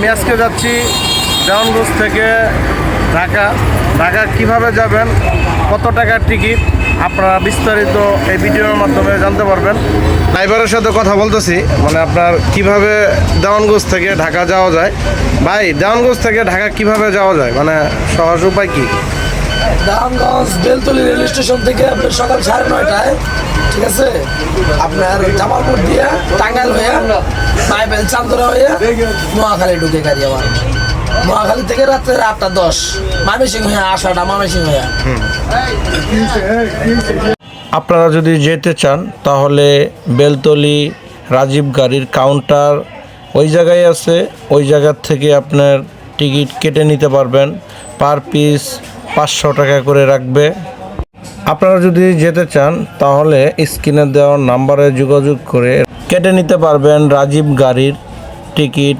আমি আজকে যাচ্ছি দেওয়ানগঞ্জ থেকে ঢাকা। ঢাকা কীভাবে যাবেন, কত টাকার টিকিট, আপনারা বিস্তারিত এই ভিডিওর মাধ্যমে জানতে পারবেন। ড্রাইভারের সাথে কথা বলতেছি মানে আপনার কীভাবে দেওয়ানগঞ্জ থেকে ঢাকা যাওয়া যায়। ভাই, দেওয়ানগঞ্জ থেকে ঢাকা কীভাবে যাওয়া যায় মানে সহজ উপায় কি? দামগঞ্জ বেলতলি রেল স্টেশন থেকে আপনার সকাল সাড়ে নয়টায়, ঠিক আছে? আপনার জামালপুর দিয়ে টাঙ্গাইল হয়ে বাইবেল চান্দরা হয়ে নোয়াখালী ঢুকে গাড়ি আমার। নোয়াখালী থেকে রাত্রে আটটা দশ। মামিসিং হয়ে আসাটা মামিসিং হয়ে। আপনারা যদি যেতে চান, তাহলে বেলতলি রাজীব গাড়ির কাউন্টার ওই জায়গায় আছে। ওই জায়গার থেকে আপনার টিকিট কেটে নিতে পারবেন। পার পিস পাঁচশো টাকা করে রাখবে। আপনারা যদি যেতে চান, তাহলে স্ক্রিনে দেওয়া নাম্বারে যোগাযোগ করে কেটে নিতে পারবেন রাজীব গাড়ির টিকিট